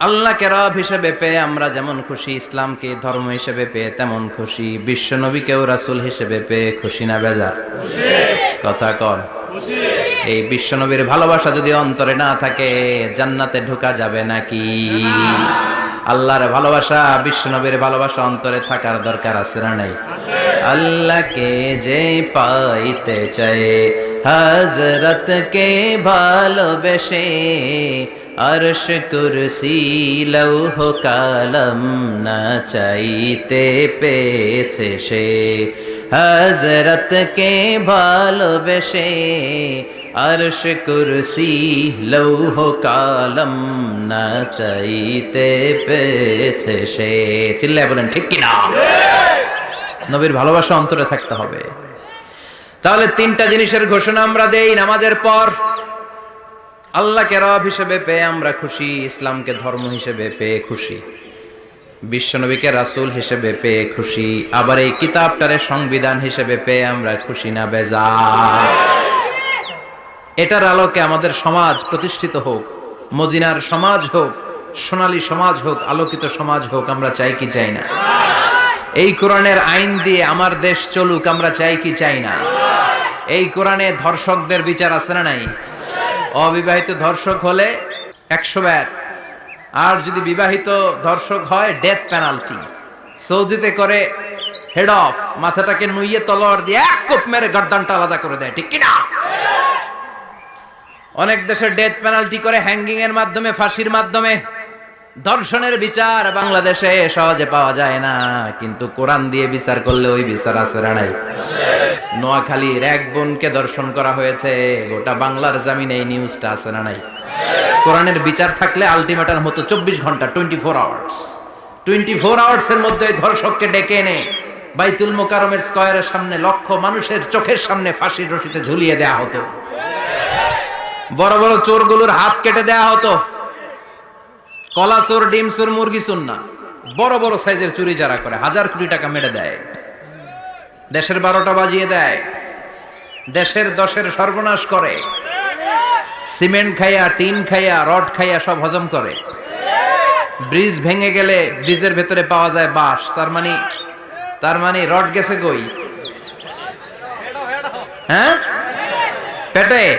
আল্লাহকে রব হিসেবে পেয়ে আমরা যেমন খুশি, ইসলামকে ধর্ম হিসেবে পেয়ে তেমন খুশি বিশ্ব নবীকেও রাসূল হিসেবে পেয়ে খুশি না বেজা? কথা কর এই বিশ্ব নবীর ভালোবাসা যদি অন্তরে না থাকে, জান্নাতে ঢোকা যাবে নাকি? আল্লাহর ভালোবাসা বিশ্ব নবীর ভালোবাসা অন্তরে থাকার দরকার আছে না নাই? আল্লাহকে যে পাইতে চায় হজরত কে ভালোবেসে আরশ কুরসি লৌহ কালম না চাইতে পেয়েছে সে হজরত কে ভালোবেসে আরশ কুরসি লৌহ কালম না চাইতে পেয়েছে সে চিল্লায় বলেন ঠিক কিনা নবীর ভালোবাসা অন্তরে থাকতে হবে। তাহলে তিনটা জিনিসের ঘোষণা আমরা দেই নামাজের পর। আল্লাহকে রব হিসেবে পেয়ে আমরা খুশি, ইসলামকে ধর্ম হিসেবে পেয়ে খুশি, বিশ্বনবীকে রাসূল হিসেবে পেয়ে খুশি, আবার এই কিতাবটারে সংবিধান হিসেবে পেয়ে আমরা খুশি না বেজা এটার আলোকে আমাদের সমাজ প্রতিষ্ঠিত হোক, মদিনার সমাজ হোক, সোনালী সমাজ হোক, আলোকিত সমাজ হোক, আমরা চাই কি চাই না? এই কোরআনের আইন দিয়ে আমার দেশ চলুক, আমরা চাই কি চাই না? এই কোরআনে ধর্ষকদের বিচার আছে না নাই? অবিবাহিত ধর্ষক হলে একশো ব্যাট। আর যদি বিবাহিত ধর্ষক হয় ডেথ পেনাল্টি সৌদিতে করে হেড অফ মাথাটাকে নুইয়ে তলোয়ার দিয়ে এক কোপ মেরে গর্দানটা আলাদা করে দেয়, ঠিক কিনা? অনেক দেশে ডেথ পেনাল্টি করে হ্যাঙ্গিং এর মাধ্যমে, ফাঁসির মাধ্যমে। ধর্ষণের বিচার বাংলাদেশে সহজে পাওয়া যায় না, কিন্তু কোরআন দিয়ে বিচার করলে ওই বিচার আছে নাই? নোয়াখালীর এক বোনকে দর্শন করা হয়েছে। গোটা বাংলার জামিনে এই নিউজটা আছে না নাই? কোরআনের বিচার থাকলে আলটিমেটার মতো চব্বিশ ঘণ্টা twenty four hours twenty four আওয়ার্সের মধ্যে ধর্ষককে ডেকে এনে বাইতুল মোকারমের স্কয়ারের সামনে লক্ষ মানুষের চোখের সামনে ফাঁসির রশিতে ঝুলিয়ে দেয়া হতো। বড় বড় চোরগুলোর হাত কেটে দেয়া হতো। কলা চোর, ডিম চোর, মুরগি চোর না। বড় বড় সাইজের চুরি যারা করে, হাজার কোটি টাকা মেরে দেয়। দেশের বারোটা বাজিয়ে দেয়। দেশের দশের সর্বনাশ করে। সিমেন্ট খাইয়া, টিন খাইয়া, রড খাইয়া সব হজম করে। ব্রিজ ভেঙে গেলে ব্রিজের ভেতরে পাওয়া যায় বাঁশ। তার মানে তার মানে রড গেছে কই? হ্যাঁ? পেটে?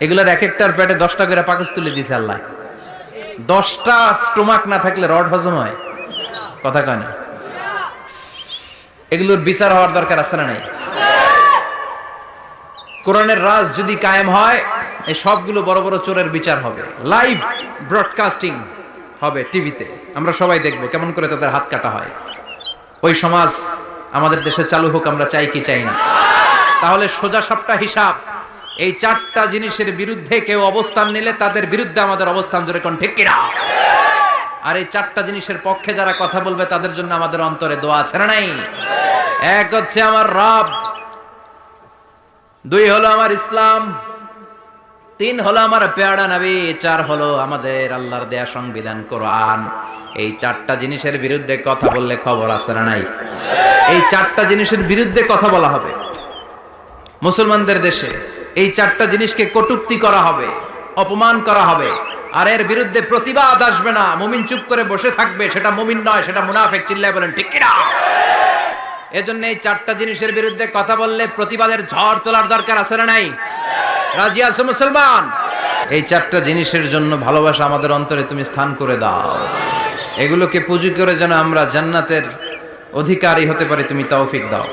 এগুলোর এক একটার পেটে দশটা করে পাকস তুলে দিছে আল্লাহ। দশটা স্টোমাক না থাকলে রড হজম হয়। কথা কয় না। এগুলোর বিচার হওয়ার দরকার আছে না নাই? কোরআনের রাজ যদি কায়েম হয়, এই সবগুলো বড় বড় চোরের বিচার হবে। লাইভ ব্রডকাস্টিং হবে টিভিতে। আমরা সবাই দেখব কেমন করে তাদের হাত কাটা হয়। ওই সমাজ আমাদের দেশে চালু হোক, আমরা চাই কি চাই না। তাহলে সোজা সাপটা হিসাব। এই চারটা জিনিসের বিরুদ্ধে কেউ অবস্থান নিলে তাদের বিরুদ্ধে আমাদের অবস্থান জোরে কোন ঠিক কিনা? আর এই চারটা জিনিসের পক্ষে যারা কথা বলবে, তাদের জন্য আমাদের অন্তরে দোয়া আছে না নাই? এক হচ্ছে আমার রব, দুই হলো আমার ইসলাম, তিন হলো আমার পেয়ারা নবী, চার হলো আমাদের আল্লাহর দেয়া সংবিধান কোরআন। এই চারটা জিনিসের বিরুদ্ধে কথা বললে খবর আছে না নাই? এই চারটা জিনিসের বিরুদ্ধে কথা বলা হবে। মুসলমানদের দেশে এই চারটা জিনিসকে কটুক্তি করা হবে, অপমান করা হবে। আর এর বিরুদ্ধে প্রতিবাদ আসবে না। মুমিন চুপ করে বসে থাকবে, সেটা মুমিন নয়, সেটা মুনাফেক, চিল্লায় বলেন, ঠিক কিনা? এজন্য এই চারটা জিনিসের বিরুদ্ধে কথা বললে প্রতিবাদের ঝড় তোলার দরকার আছে না নাই? রাজি আছো মুসলমান? এই চারটা জিনিসের জন্য ভালোবাসা আমাদের অন্তরে তুমি স্থান করে দাও। এগুলোকে পুঁজি করে যেন আমরা জান্নাতের অধিকারী হতে পারি, তুমি তৌফিক দাও।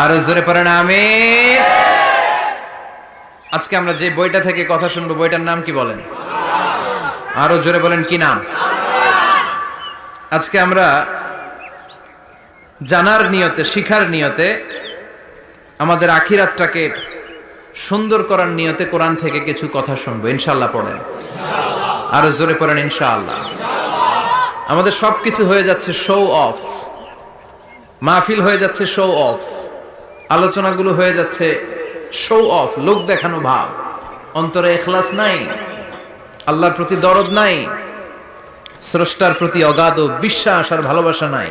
আর জোরে পড়ে না আমি আজকে আমরা যে বইটা থেকে কথা শুনব, বইটার নাম কি বলেন? আরও জোরে বলেন, কি নাম? আজকে আমরা জানার নিয়তে, শিখার নিয়তে, আমাদের আখিরাতটাকে সুন্দর করার নিয়তে কোরআন থেকে কিছু কথা শুনব। ইনশাল্লাহ পড়েন। আরও জোরে পড়েন, ইনশাআল্লাহ। আমাদের সবকিছু হয়ে যাচ্ছে শো অফ মাহফিল হয়ে যাচ্ছে শো অফ আলোচনাগুলো হয়ে যাচ্ছে শো অফ লোক দেখানো ভাব। অন্তরে এখলাস নাই। আল্লাহর প্রতি দরদ নাই। স্রষ্টার প্রতি অগাধ বিশ্বাস আর ভালোবাসা নাই।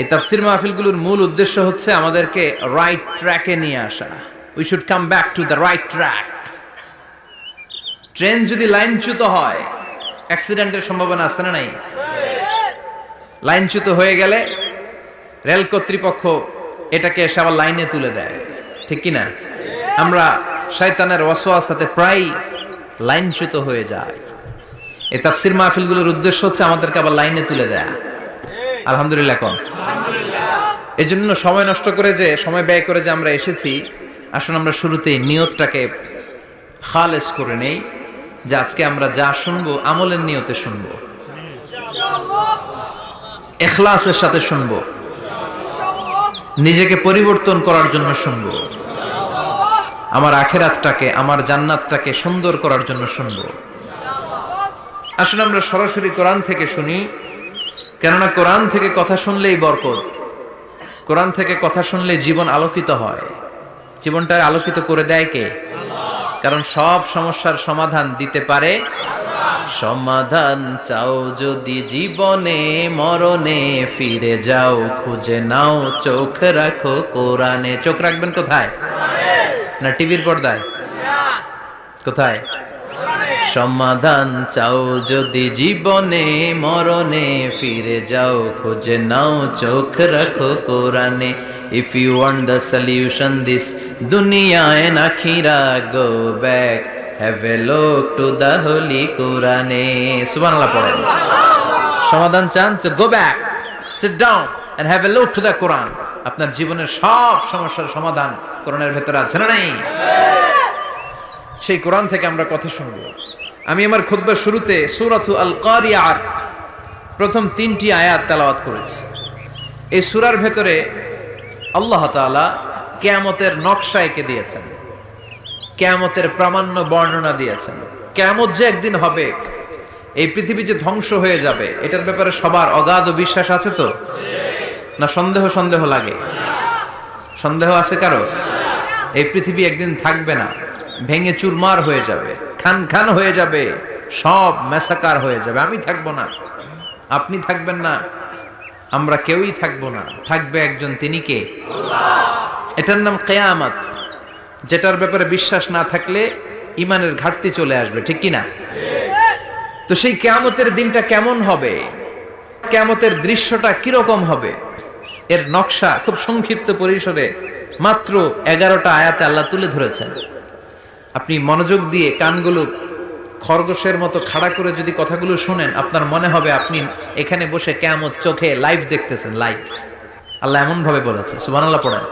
এই তাফসির মাহফিলগুলোর মূল উদ্দেশ্য হচ্ছে আমাদেরকে রাইট ট্র্যাকে নিয়ে আসা। We should come back to the right track train যদি লাইনচ্যুত হয় অ্যাক্সিডেন্টের সম্ভাবনা আছে না নাই? লাইনচ্যুত হয়ে গেলে রেল কর্তৃপক্ষ এটাকে এসে আবার লাইনে তুলে দেয়। ঠিক কি না আমরা শয়তানের সাথে প্রায় লাইনচ্যুত হয়ে যায় এই তাফসির মাহফিলগুলোর উদ্দেশ্য হচ্ছে আমাদেরকে আবার লাইনে তুলে দেয়া। আলহামদুলিল্লাহ কোন এই জন্য সময় নষ্ট করে যে, সময় ব্যয় করে যে আমরা এসেছি, আসুন আমরা শুরুতেই নিয়তটাকে খালেস করে নেই, যে আজকে আমরা যা শুনব, আমলের নিয়তে শুনব। এখলাসের সাথে শুনব। নিজেকে পরিবর্তন করার জন্য শুনব। আমার আখেরাতটাকে, আমার জান্নাতটাকে সুন্দর করার জন্য শুনব। আসলে আমরা সরাসরি কোরআন থেকে শুনি। কেননা কোরআন থেকে কথা শুনলেই বরকত। কোরআন থেকে কথা শুনলে জীবন আলোকিত হয়। জীবনটা আলোকিত করে দেয় কে? কারণ সব সমস্যার সমাধান দিতে পারে। সমাধান চাও যদি জীবনে, মরণে ফিরে যাও, খুঁজে নাও, চোখ রাখো কোরআনে। চোখ রাখবেন কোথায়? না টিভির পর্দায়? কোথায়? সমাধান চাও যদি জীবনে, মরণে ফিরে যাও, খুঁজে নাও, চোখ রাখো কোরআনে। If you want the solution this দুনিয়ায় নাখিরা go back have a look to the Holi কোরআনে। সুবহানাল্লাহ পড়েন সমাধান চান, তো go back sit down and have a look to the Quran. আপনার জীবনের সব সমস্যার সমাধান কোরআনের ভেতরে আছে না নাই? সেই কোরআন থেকে আমরা কথা শুনব। আমি আমার খুতবার শুরুতে সুরাতু আল কারিয়ার প্রথম তিনটি আয়াত তেলাওয়াত করেছি। এই সুরার ভেতরে আল্লাহ তাআলা কেয়ামতের নকশা এঁকে দিয়েছেন। কেয়ামতের প্রামাণ্য বর্ণনা দিয়েছেন। কেয়ামত যে একদিন হবে, এই পৃথিবী যে ধ্বংস হয়ে যাবে, এটার ব্যাপারে সবার অগাধ বিশ্বাস আছে তো? না সন্দেহ সন্দেহ লাগে? সন্দেহ আছে কারও? এই পৃথিবী একদিন থাকবে না, ভেঙে চুরমার হয়ে যাবে। খান খান হয়ে যাবে, সব মেসাকার হয়ে যাবে। আমি থাকব না। আপনি থাকবেন না। আমরা কেউই থাকব না। থাকবে একজন, তিনি কে? এটার নাম কেয়ামত। যেটার ব্যাপারে বিশ্বাস না থাকলে ইমানের ঘাটতি চলে আসবে, ঠিক কি না তো সেই কেয়ামতের দিনটা কেমন হবে? কেয়ামতের দৃশ্যটা কীরকম হবে? এর নকশা খুব সংক্ষিপ্ত পরিসরে মাত্র এগারোটা আয়াতে আল্লাহ তুলে ধরেছেন। আপনি মনোযোগ দিয়ে কানগুলো খরগোশের মতো খাড়া করে যদি কথাগুলো শুনেন, আপনার মনে হবে আপনি এখানে বসে কেমন চোখে লাইভ দেখতেছেন লাইভ আল্লাহ এমন ভাবে বলেছে সুবান আল্লাহ পড়েন।